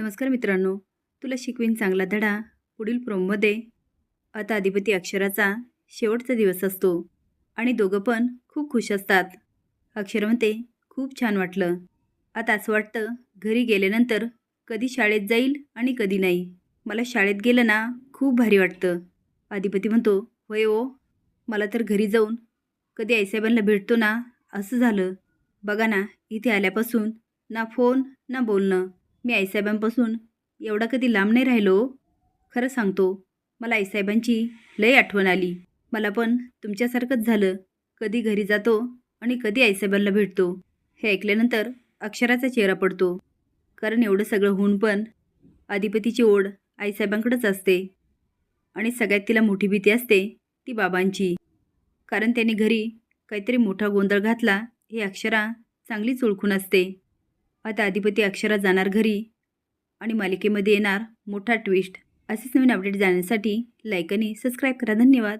नमस्कार मित्रांनो. तुला शिकवीन चांगला धडा पुढील प्रोममध्ये आता अधिपती अक्षराचा शेवटचा दिवस असतो आणि दोघं पण खूप खुश असतात. अक्षर म्हणते खूप छान वाटलं. आता असं वाटतं घरी गेल्यानंतर कधी शाळेत जाईल आणि कधी नाही. मला शाळेत गेलं ना खूप भारी वाटतं. अधिपती म्हणतो होय ओ मला तर घरी जाऊन कधी आईसाहेबांना भेटतो ना असं झालं. बघा ना इथे आल्यापासून ना फोन ना बोलणं. मी आईसाहेबांपासून एवढा कधी लांब नाही राहिलो खरं सांगतो मला आईसाहेबांची लय आठवण आली. मला पण तुमच्यासारखंच झालं कधी घरी जातो आणि कधी आईसाहेबांना भेटतो हे ऐकल्यानंतर अक्षराचा चेहरा पडतो. कारण एवढं सगळं होऊन पण अधिपतीची ओढ आईसाहेबांकडंच असते आणि सगळ्यात तिला मोठी भीती असते ती बाबांची. कारण त्यांनी घरी काहीतरी मोठा गोंधळ घातला हे अक्षरा चांगलीच ओळखून असते. आता अधिपती अक्षरा जाणार घरी आणि मालिकेमध्ये येणार मोठा ट्विस्ट असेच नवीन अपडेट जाण्यासाठी लाईक आणि सबस्क्राईब करा. धन्यवाद.